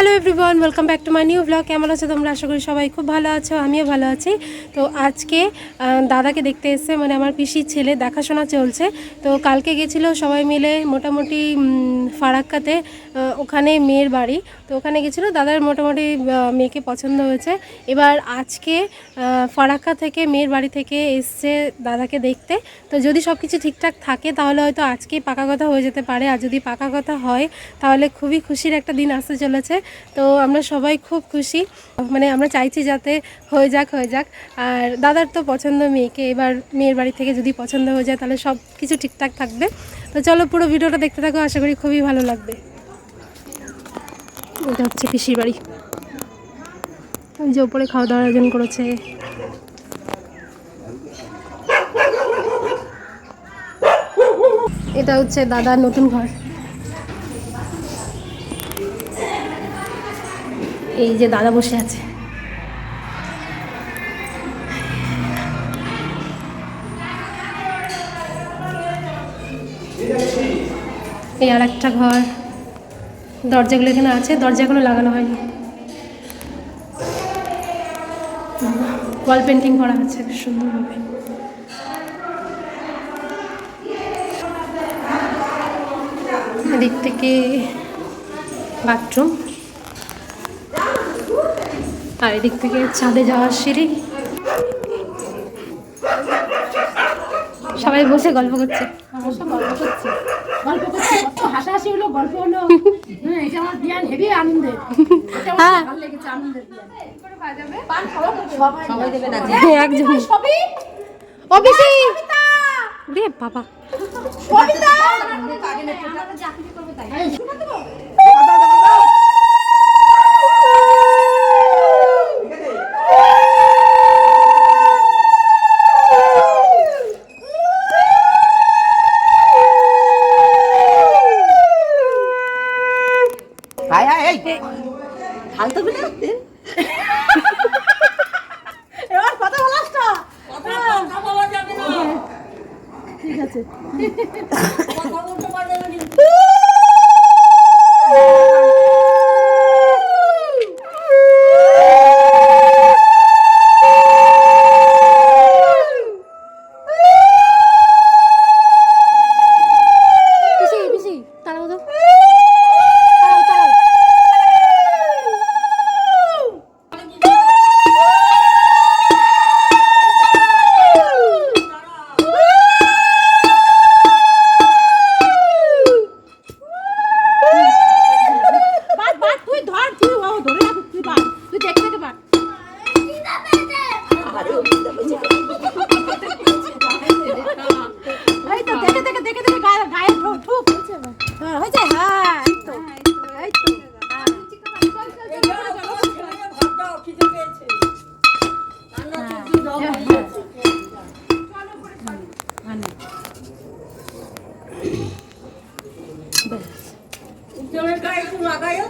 Hello everyone welcome back to my new blog কেমন আছো তোমরা? আশা করি সবাই খুব ভালো আছো, আমিও ভালো আছি। তো আজকে দাদাকে দেখতে এসে মানে আমার পিসির ছেলে, দেখাশোনা চলছে। তো কালকে গেছিল সবাই মিলে মোটামুটি ফারাক্কাতে ওখানে মেয়ের বাড়ি। তো ওখানে গেছিল, দাদার মোটামুটি মেয়েকে পছন্দ হয়েছে। এবার আজকে ফারাক্কা থেকে, মেয়ের বাড়ি থেকে এসছে দাদাকে দেখতে। তো যদি সব কিছু ঠিকঠাক থাকে, তাহলে হয়তো আজকেই পাকা কথা হয়ে যেতে পারে। আর যদি পাকা কথা হয়, তাহলে খুবই খুশির একটা দিন আসতে চলেছে। তো আমরা সবাই খুব খুশি। মানে আমরা চাইছি যাতে হয়ে যাক হয়ে যাক। আর দাদার তো পছন্দ মেয়েকে। এবার মেয়ের বাড়ি থেকে যদি পছন্দ হয়ে যায়, তাহলে সব কিছু ঠিকঠাক থাকবে। তো চলো পুরো ভিডিওটা দেখতে থাকো। আশা করি খুবই ভালো লাগবে। এটা হচ্ছে পিসির বাড়ি। ওই যে ওপরে খাওয়া দাওয়ার আয়োজন করেছে। এটা হচ্ছে দাদার নতুন ঘর। এই যে দাদা বসে আছে। এই আর একটা ঘর। দরজাগুলো এখানে আছে, দরজাগুলো লাগানো হয়নি। ওয়াল পেন্টিং করা আছে সুন্দরভাবে। এদিক থেকে বাথরুম আর এদিক থেকে ছাদে যাওয়ার সিঁড়ি। সবাই বসে গল্প করছে। অবশ্য গল্প করছে। গল্প করছে কত হাসাহাসি হলো গল্প হলো। হ্যাঁ এটা আমার বিয়ান হেভি আনন্দের এটা আমার হ্যাঁ। ভালো লেগেছে আনন্দের বিয়ান সবাই দেবে না একজন। সবই। ও রে বাবা। কবিতা হাই ঠিক আছে পিসি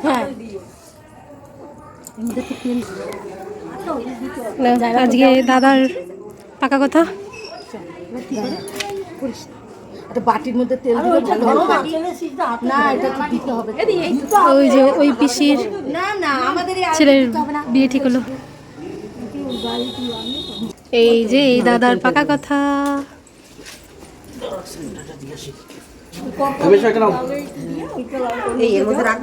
হ্যাঁ। আজকে দাদার পাকা কথা? বাটির মধ্যে তেল দিলে ভালো না এটা তো দিতে হবে। ওই যে ওই পিসির না না আমাদের ছেলের বিয়ে ঠিক হলো। এই যে এই দাদার পাকা কথা। এই এর মধ্যে রাখ।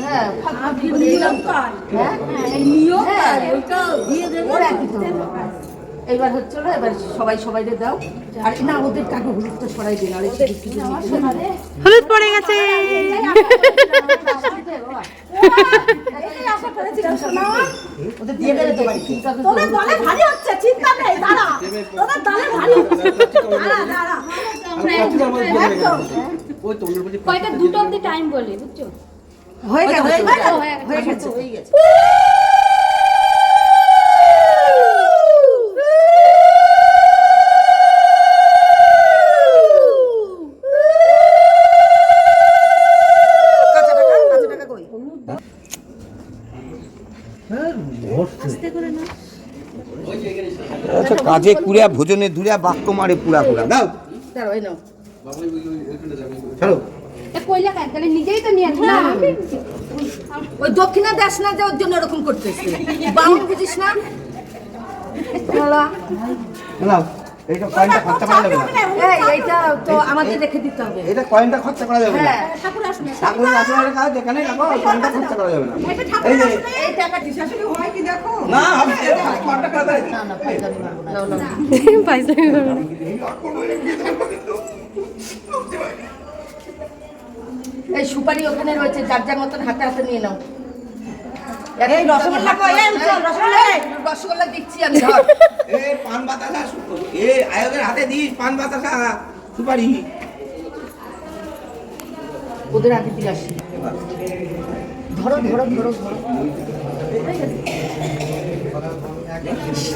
হ্যাঁ, ফাঁক ফাঁক করে দিলাম তো। হ্যাঁ? হ্যাঁ, ওরা একই তো। এইবার হচ্ছে হলো, এবার সবাই সবাই দাও। আর না ওদের কাকে হলুদটা সরাই দিন আর। হলুদ পড়ে গেছে। ওদের দিয়ে দেবে তো বাড়ি ঠিক তোদের দলে ভারী হচ্ছে চিন্তা নেই দাঁড়া। তোদের দলে ভারী হচ্ছে। দাঁড়া দাঁড়া। কয়টা? দুটো অব্দি টাইম বলে বুঝছ? হয়ে গেছে। হয়ে গেছে। হয়ে গেছে হয়ে গেছে কাঁচা টাকা কাঁচা টাকা কই হ্যাঁ, বসছে। আচ্ছা কাজে কুড়িয়া ভোজনে ধুরা বাক্য মারে পুরা পুরা। দাও। চলো তাহলে নিজেই তো নিয়ে ওই দক্ষিণা দেশ না যাওয়ার ওর জন্য এরকম করতেছে। বামুন বুঝিস না? এইটা কয়েনটা খরচা করা যাবে না। এই এইটা তো আমাদের রেখে দিতে হবে। এটা কয়েনটা খরচা করা যাবে না। হ্যাঁ। ঠাকুরের আসনের কাজ যেখানে রাখো ওই কয়েনটা খরচা করা যাবে না। এই যে এই শাশুড়ি হয় কি দেখো? না যাবে না। না করবে না। এই সুপারি ওখানে রয়েছে যার যার মতন হাতে হাতে নিয়ে নাও। এই রসগোল্লা কই? এই চল, রসগোল্লা রসগোল্লা দিচ্ছি আমি ধর। এ পান বাতাসা এ আয়োগের হাতে দিস পান বাতাসা সুপারি। ওদের হাতে দিয়ে আসি ধরো ধরো ধরো ধরো।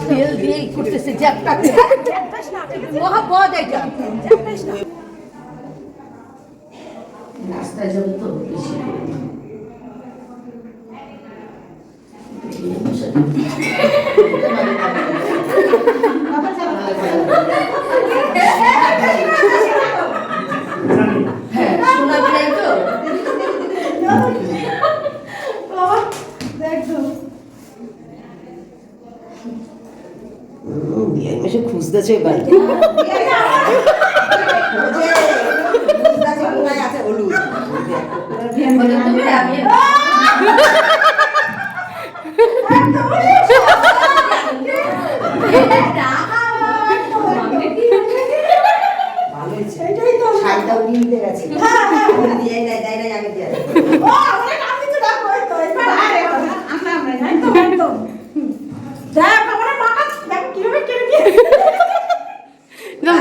তেল দিয়ে করতেছে জ্যাপটা মহা বদ এটা। তো বেশি। হ্যাঁ শোনা যায় তো বিয়ের মেশে খুঁজতেছে এবার না,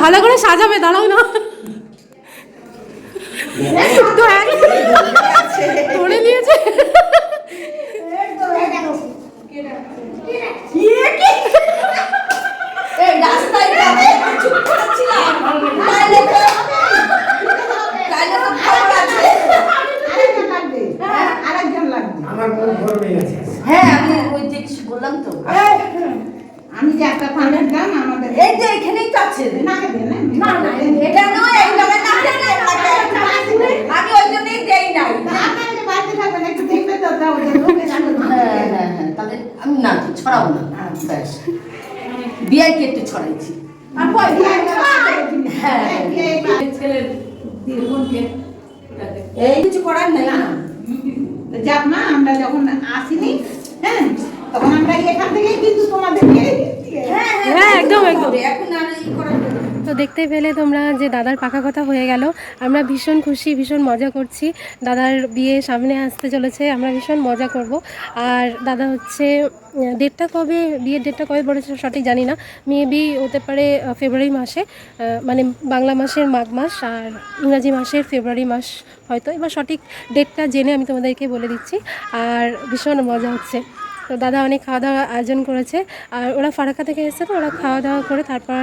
ভালো করে সাজাবে দাঁড়াও না তো এক- নিয়েছে এই রাস্তায় যাবে চুপ করেছিলাম তাইলে তো তাইলে তো খবর আছে হ্যাঁ আমি ওই যে বললাম তো আমি যে একটা পানের দাম আমাদের এই যে এখানেই তো আছে না দেবে না না না এটা নয় এই জায়গায় না আমি ওই জন্যই দেই নাই আপনারা যে বাড়িতে থাকবেন একটু দেখবে তো দাও যে লোকে জানে না। হ্যাঁ হ্যাঁ হ্যাঁ তাহলে আমি না ছড়াবো না। ব্যাস। বিয়াইকে একটু ছড়াইছি। বিয়ে হ্যাঁ বিয়ে এই কিছু করার নাই না। যাক মা আমরা যখন আসিনি হ্যাঁ তখন আমরা এখান থেকেই কিন্তু তোমাদেরকে হ্যাঁ হ্যাঁ, একদম, একদম। এখন আর ই করার তো দেখতে পেলে তোমরা যে দাদার পাকা কথা হয়ে গেল। আমরা ভীষণ খুশি, ভীষণ মজা করছি। দাদার বিয়ে সামনে আসতে চলেছে, আমরা ভীষণ মজা করব। আর দাদা হচ্ছে ডেটটা কবে, বিয়ের ডেটটা কবে বলেছে সঠিক জানি না। মেবি হতে পারে ফেব্রুয়ারি মাসে মানে বাংলা মাসের মাঘ মাস আর ইংরাজি মাসের ফেব্রুয়ারি মাস হয়তো। এবার সঠিক ডেটটা জেনে আমি তোমাদেরকে বলে দিচ্ছি। আর ভীষণ মজা হচ্ছে। তো দাদা অনেক খাওয়া দাওয়া আয়োজন করেছে। আর ওরা ফারাক্কা থেকে এসেছে তো ওরা খাওয়া দাওয়া করে তারপর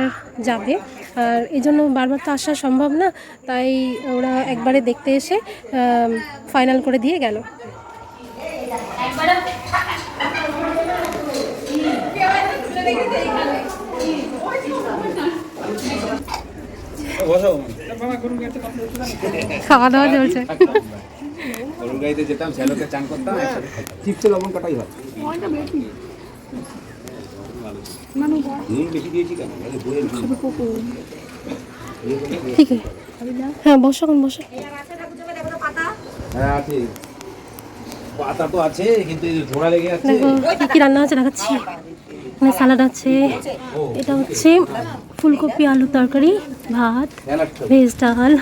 যাবে। আর এই জন্য বারবার তো আসা সম্ভব না তাই ওরা একবারে দেখতে এসে ফাইনাল করে দিয়ে গেল। খাওয়া দাওয়া চলছে। যেতাম শ্যালোকে চান করতাম চিপসে লবণ কাটাই হয়? নুন বেশি আছে হ্যাঁ বসো এখন বসো। হ্যাঁ আছে। পাতা তো আছে কিন্তু ঝোড়া লেগে যাচ্ছে। দেখো কী কী রান্না আছে দেখাচ্ছি। এখানে স্যালাড আছে। এটা হচ্ছে ফুলকপি আলু তরকারি ভাত ভেজ ডাল।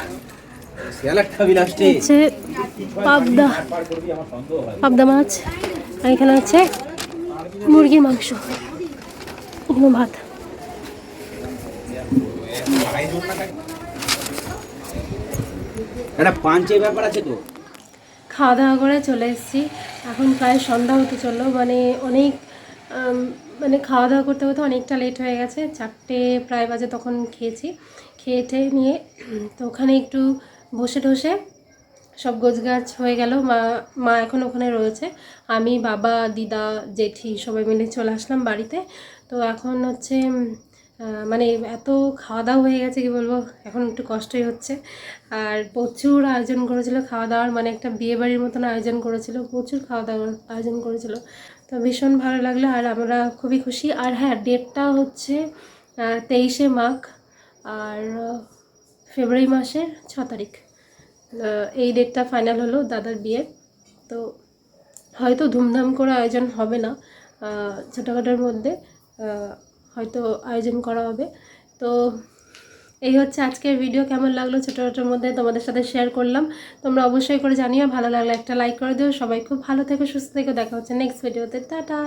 হচ্ছে পাবদা। পাবদা মাছ। আর এখানে আছে মুরগির মাংস। এখানে ভাত। খাওয়া দাওয়া করে চলে এসেছি। এখন প্রায় সন্ধ্যা হতে চলল। মানে অনেক মানে খাওয়া দাওয়া করতে করতে অনেকটা লেট হয়ে গেছে। চারটে প্রায় বাজে তখন খেয়েছি। খেয়ে নিয়ে তো ওখানে একটু বসে টসে সব গোছগাছ হয়ে গেল। মা মা এখন ওখানে রয়েছে। আমি, বাবা, দিদা, জেঠি সবাই মিলে চলে আসলাম বাড়িতে। তো এখন হচ্ছে মানে এত খাওয়া দাওয়া হয়ে গেছে, কি বলব? এখন একটু কষ্টই হচ্ছে। আর প্রচুর আয়োজন করেছিল খাওয়া দাওয়ার মানে একটা বিয়ে বাড়ির মতন আয়োজন করেছিল, প্রচুর খাওয়া দাওয়ার আয়োজন করেছিল। তো ভীষণ ভালো লাগল আর আমরা খুবই খুশি। আর হ্যাঁ ডেটটা হচ্ছে তেইশে মাঘ। আর ফেব্রুয়ারি মাসের ছ তারিখ। এই ডেটটা ফাইনাল হলো দাদার বিয়ে। তো হয়তো ধুমধাম করে আয়োজন হবে না। ছোটোখাটোর মধ্যে হয়তো আয়োজন করা হবে। তো এই হচ্ছে আজকের ভিডিও কেমন লাগল ছোটোখাটোর মধ্যে? তোমাদের সাথে শেয়ার করলাম। তোমরা অবশ্যই করে জানিও। ভালো লাগলে একটা লাইক করে দিও। সবাই খুব ভালো থেকো, সুস্থ থেকো। দেখা হচ্ছে নেক্সট ভিডিওতে টাটা!